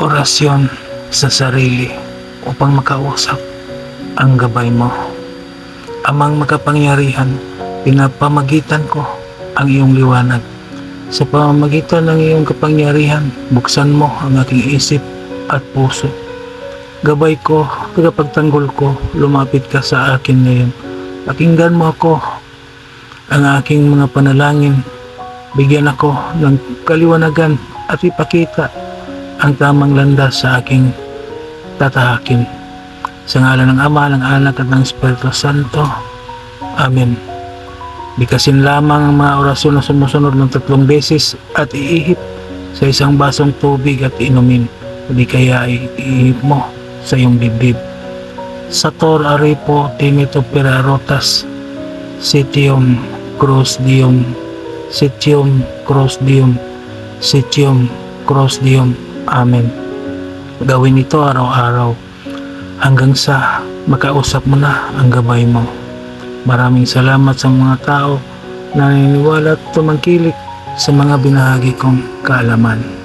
orasyon sa sarili upang makausap ang gabay mo. Amang makapangyarihan, pinapamagitan ko ang iyong liwanag. Sa pamamagitan ng iyong kapangyarihan, buksan mo ang aking isip at puso. Gabay ko, tagapagtanggol ko, lumapit ka sa akin ngayon. Pakinggan mo ako, ang aking mga panalangin. Bigyan ako ng kaliwanagan at ipakita ang tamang landas sa aking tatahakin. Sa ngalan ng Ama, ng Anak at ng Espiritu Santo. Amen. Bikasin lamang ang mga orasyon na sumusunod ng tatlong beses at iihip sa isang basong tubig at inumin. O di kaya ay iihip mo sa iyong dibdib. Sator Aripo Timito Perarotas Sitium Cross Dium Sitium Cross Dium Sitium Cross Dium Amen Gawin ito araw-araw hanggang sa makausap mo na ang gabay mo. Maraming salamat sa mga tao na naniniwala at tumangkilik sa mga binahagi kong kaalaman.